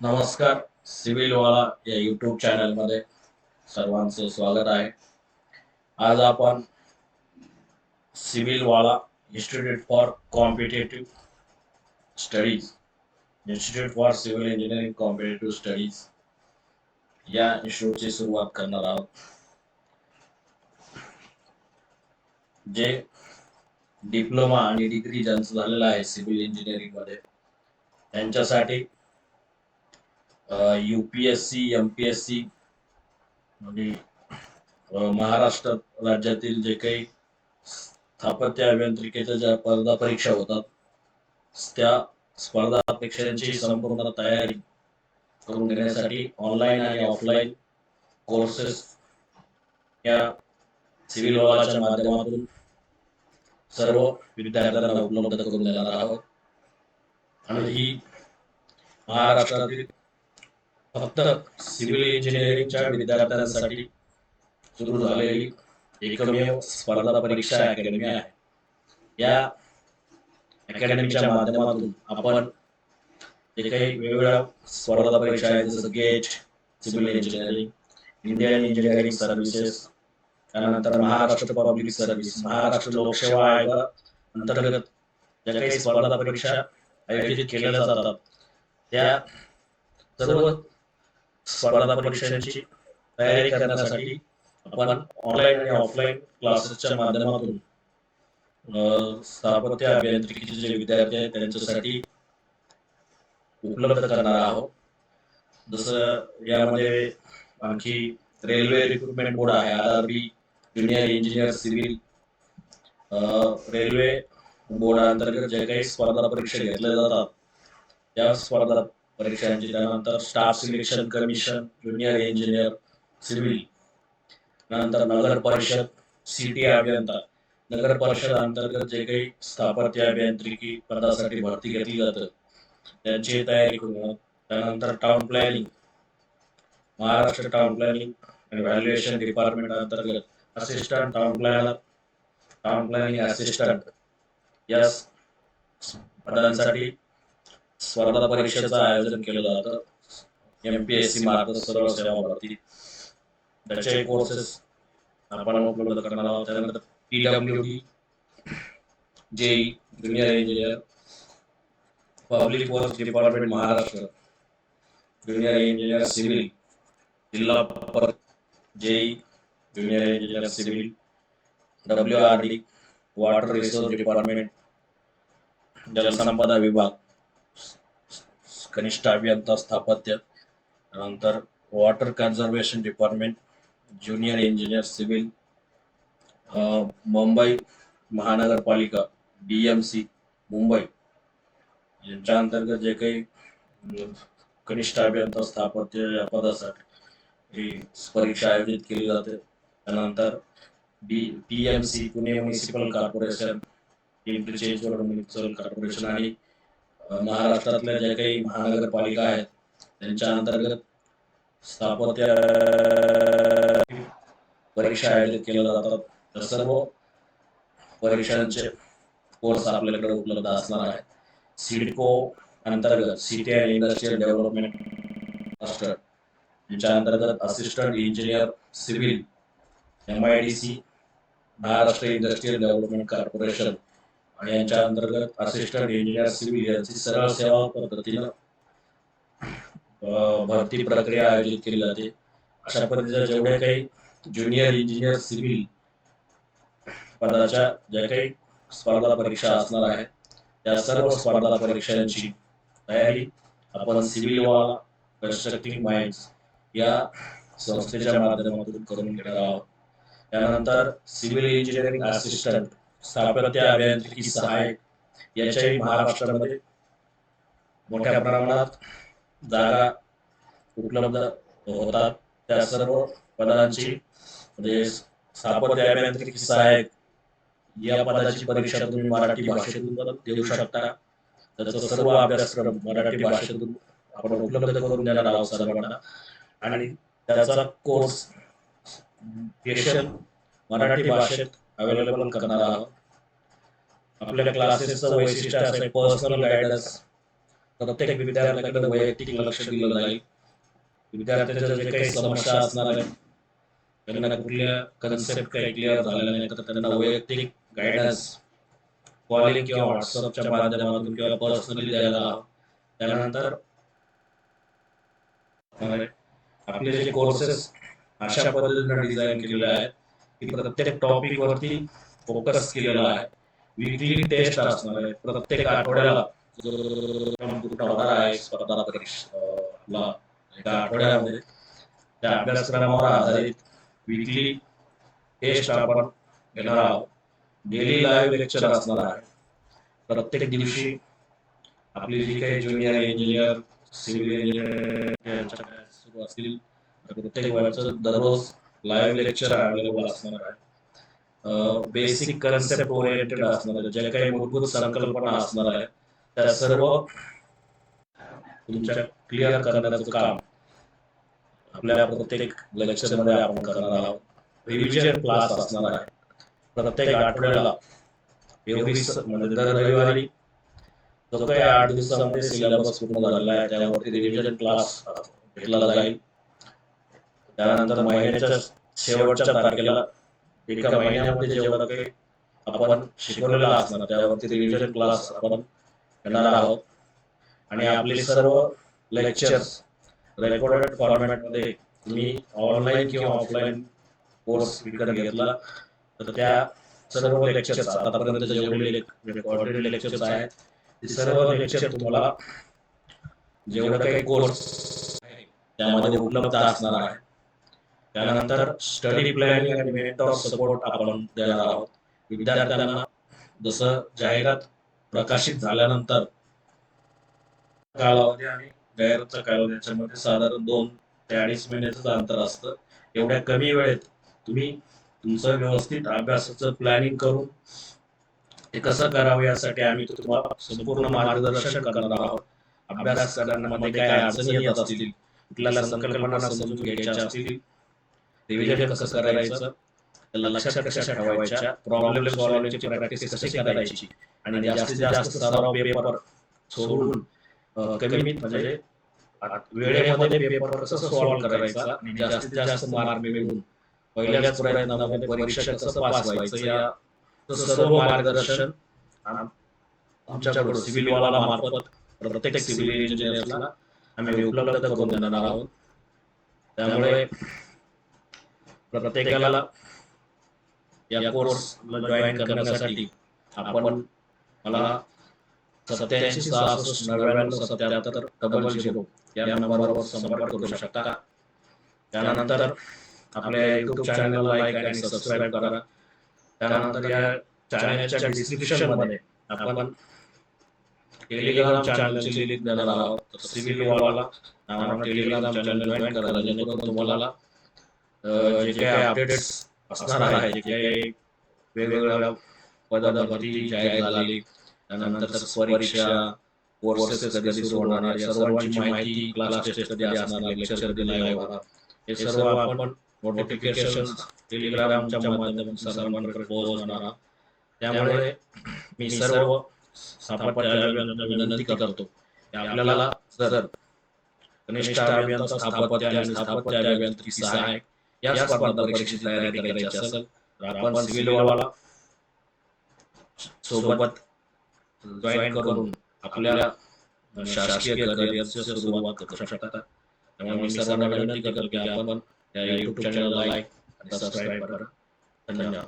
नमस्कार सिव्हिल वाला या युट्यूब चॅनलमध्ये सर्वांचं स्वागत आहे. आज आपण सिव्हिल वाला institute for competitive studies institute for civil engineering competitive studies या इन्स्टिट्यूटची सुरुवात करणार आहोत. जे डिप्लोमा आणि डिग्री ज्यांचं झालेलं आहे सिव्हिल इंजिनिअरिंगमध्ये त्यांच्यासाठी युपीएससी एमपीएससी आणि म्हणजे, महाराष्ट्र राज्यातील जे काही स्थापत्य अभियांत्रिकेच्या ज्या स्पर्धा परीक्षा होतात त्या स्पर्धा परीक्षांची संपूर्ण तयारी करून घेण्यासाठी ऑनलाईन आणि ऑफलाईन कोर्सेस या सिव्हिल लॉच्या माध्यमातून सर्व विद्यार्थ्यांना उपलब्ध करून देणार आहोत. आणि ही महाराष्ट्रातील फक्त सिव्हिल इंजिनिअरिंगच्या विद्यार्थ्यांसाठी सुरू झालेली एकमेव स्पर्धा परीक्षा अकॅडमी आहे. या अकॅडमीच्या माध्यमातून आपण जे काही वेगवेगळ्या स्पर्धा परीक्षा आहेत जसं GATE civil engineering Indian engineering services त्यानंतर महाराष्ट्र पब्लिक सर्व्हिस महाराष्ट्र लोकसेवा आयोग अंतर्गत ज्या काही स्पर्धा परीक्षा आयोजित केल्या जातात त्या सर्व स्पर्धा परीक्षांची तयारी करण्यासाठी आपण ऑनलाईन आणि ऑफलाईन क्लासेसच्या माध्यमातून स्थापत्य अभियांत्रिकीचे जे विद्यार्थी आहेत त्यांच्यासाठी उपलब्ध करणार आहोत. जसं यामध्ये आणखी रेल्वे रिक्रुटमेंट बोर्ड आहे R R B junior engineer civil railway board अंतर्गत जे काही स्पर्धा परीक्षा घेतल्या जातात त्या स्पर्धा परीक्षांची त्यानंतर staff selection commission junior engineer civil नंतर नगर परिषद सिटी अभियंता. नगर परिषद अंतर्गत जे काही स्थापत्य अभियांत्रिकी पदासाठी भरती घेतली जाते त्यांची तयारी करून त्यानंतर town planning Maharashtra town planning आणि व्हॅल्युएशन डिपार्टमेंट अंतर्गत assistant town planner town planning assistant या पदांसाठी स्पर्धा परीक्षेचं आयोजन केलं जातं. एमपीएससी मार्फत सर्व सेवा भरती. त्याचे कोर्सेस आपण उपलब्ध करणार आहोत. त्यानंतर PW D JE junior engineer public work department Maharashtra junior engineer civil जिल्हा पर JE junior engineer civil W R D water resource department जलसंपदा विभाग कनिष्ठ अभियंता स्थापत्य नंतर water conservation department junior engineer civil Mumbai महानगरपालिका डीएमसी मुंबई. यांच्या अंतर्गत जे काही कनिष्ठ अभियंता स्थापत्य या पदासाठी ही परीक्षा आयोजित केली जाते. त्यानंतर D PMC Pune municipal corporation interchange municipal corporation आणि महाराष्ट्रातल्या ज्या काही महानगरपालिका आहेत त्यांच्या अंतर्गत स्थापत्य परीक्षा आयोजित केल्या जातात. तर सर्व परीक्षांचे कोर्स आपल्याकडे उपलब्ध असणार आहे सिडको अंतर्गत सिटी अँड इंडस्ट्रियल डेव्हलपमेंट यांच्या अंतर्गत assistant engineer civil M I D C Maharashtra industrial development corporation आणि यांच्या अंतर्गत असिस्टंट इंजिनियर सिव्हिल यांची सरळ सेवा पद्धतीनं भरती प्रक्रिया आयोजित केली जाते. अशा पद्धतीच्या जेवढे काही ज्युनियर इंजिनियर सिव्हिल पदाच्या ज्या काही स्पर्धा परीक्षा असणार आहे त्या सर्व स्पर्धा परीक्षांची तयारी आपण सिव्हिल वाला कन्स्ट्रक्टिव्ह माइंड्स या संस्थेच्या माध्यमातून करून घेणार आहोत. त्यानंतर सिव्हिल इंजिनिअरिंग असिस्टंट स्थापत्य अभियांत्रिकी सहाय्यक याच्याही महाराष्ट्रामध्ये मोठ्या प्रमाणात जागा उपलब्ध होतात. त्या सर्व पदांची म्हणजे स्थापत्य अभियांत्रिकी सहाय्यक या पदाची परीक्षा तुम्ही मराठी भाषेतून देऊ शकता. त्याचा सर्व अभ्यासक्रम मराठी भाषेतून आपण उपलब्ध करून देणार आहोत सर्वांना. आणि त्याचा कोर्स स्पेशल मराठी भाषेत अवेलेबल करणार आहोत. आपल्या क्लासेसचं वैशिष्ट्य असेल पर्सनल गायडन्स प्रत्येक विद्यार्थ्याकडे वैयक्तिक लक्ष दिलं जाईल. विद्यार्थ्याच्या जे काही समस्या असणार आहेत त्यांना कुठल्या कन्सेप्ट काही क्लिअर झालेल्या नाही तर त्यांना वैयक्तिक गायडन्स कॉलिंग किंवा व्हॉट्सअपच्या माध्यमातून किंवा पर्सनली द्यायला त्यानंतर आपले जे कोर्सेस अशा पद्धतीने डिझाईन केलेले आहेत प्रत्येक टॉपिक वरती फोकस केलेला आहे. विकली टेस्ट असणार आहे. प्रत्येक आठवड्याला होणार आहे स्पर्धा परीक्षा आपला एका आठवड्यामध्ये त्या अभ्यासक्रमावर आधारित विकली टेस्ट आपण घेणार आहोत. डेली लाईव्ह लेक्चर असणार आहे. प्रत्येक दिवशी आपली जी काही ज्युनियर इंजिनियर सिव्हिल इंजिनियर सुरू असतील. प्रत्येक वयाचं दररोज लाईव्ह लेक्चर अवेलेबल असणार आहे. बेसिक कन्सेप्ट ओरिएंटेड असणार आहे. ज्या काही मूलभूत संकल्पना असणार आहे त्या सर्व तुमच्या क्लिअर करण्याचं काम आपल्या प्रत्येक लेक्चरमध्ये आपण करणार आहोत. रिव्हिजन क्लास असणार आहे. प्रत्येक आठवड्याला एवढी म्हणजे दर रविवारी जो काही आठ दिवसामध्ये सिलेबस पूर्ण झालेला आहे त्यावरती रिव्हिजन क्लास घेतला जाईल. त्यानंतर महिन्याच्या शेवटच्या तारखेला एका महिन्यामध्ये जेवढं काही आपण शिकवलेलं असणार त्यावरती रिव्हिजन क्लास आपण घेणार आहोत. आणि आपले सर्व लेक्चर्स रेकॉर्डेड फॉर्मॅटमध्ये तुम्ही ऑनलाईन किंवा ऑफलाईन कोर्स विकत घेतला तर त्या सर्व लेक्चर्स आतापर्यंत जेवढे रेकॉर्डेड लेक्चर्स आहेत ते सर्व लेक्चर तुम्हाला जेवढं काही कोर्स त्यामध्ये उपलब्ध असणार आहे. त्यानंतर स्टडी प्लॅनिंग आणि मेंटॉर सपोर्ट आपण देणार आहोत. विद्यार्थ्यांना जसं जाहिरात प्रकाशित झाल्यानंतर कालावधी आणि जाहिरातचा कालावधी याच्यामध्ये साधारण दोन ते अडीच महिन्याचं अंतर असतं. एवढ्या कमी वेळेत तुम्ही तुमचं व्यवस्थित अभ्यासाचं प्लॅनिंग करून ते कसं करावं यासाठी आम्ही तुम्हाला संपूर्ण मार्गदर्शन करणार आहोत. अभ्यास करण्यामध्ये काय अडचणी येत असतील कुठल्या संकल्पना समजून घ्यायच्या असतील रिव्हिजन कसं करायचं? त्याला लक्षात कशा ठेवायच्या? प्रॉब्लेम सॉल्व्हिंगची प्रॅक्टिस कशी करायची? आणि जास्तीत जास्त सराव पेपर सोडून अं, कमीत म्हणजे वेळेमध्ये पेपर कसं सॉल्व्ह करायचा? आणि जास्तीत जास्त मार्क मिळवून पहिल्याच प्रयत्नामध्ये परीक्षा कसं पास व्हायचं? या सर्व मार्गदर्शन आमच्याकडून सिव्हिल वाला मार्फत प्रत्येक सिव्हिल इंजिनियरला आम्ही उपलब्ध करून देणार आहोत. त्यामुळे प्रत्येकाला या कोर्सला जॉईन करण्यासाठी आपण मला सत्याऐंशी सहासष्ट नव्याण्णव सत्याहत्तर डबल झिरो या नंबरवर संपर्क करू शकता. त्यानंतर आपल्या युट्यूब चॅनलला लाईक आणि सबस्क्राईब करा. त्यानंतर या चॅनलच्या डिस्क्रिप्शनमध्ये आपण टेलिग्राम चॅनलची लिंक देणार आहोत. सिव्हिल वाला टेलिग्राम चॅनल जॉईन करा. जेणेकरून तुम्हाला जे काही अपडेट्स असणार आहे जे काही वेगवेगळ्या पदावरती जाहीर झाली त्यानंतर परीक्षा कोर्सेस कधी सुरू होणार या सर्वांची माहिती क्लास टेस्ट कधी असणार लेक्चर कधी लाईव्ह होणार हे सर्व आपण नोटिफिकेशन टेलिग्रामच्या माध्यमातून सर्वांकडे पोहोचवणार त्यामुळे मी सर्व स्थापत्याला विनंती करतो आपल्याला जर कनिष्ठ अभियंता स्थापत्य आणि स्थापत्य अभियांत्रिकी सहाय्यक या स्पर्धा परीक्षेची तयारी करायची असेल तर आपण सिव्हिल वाला सोबत जॉईन करून आपल्या शासकीय करिअरची सुरुवात करू शकता. त्यामुळे मी सर्वांना विनंती करतो की आपण या युट्यूब चॅनलला लाईक आणि सबस्क्राईब करा. धन्यवाद.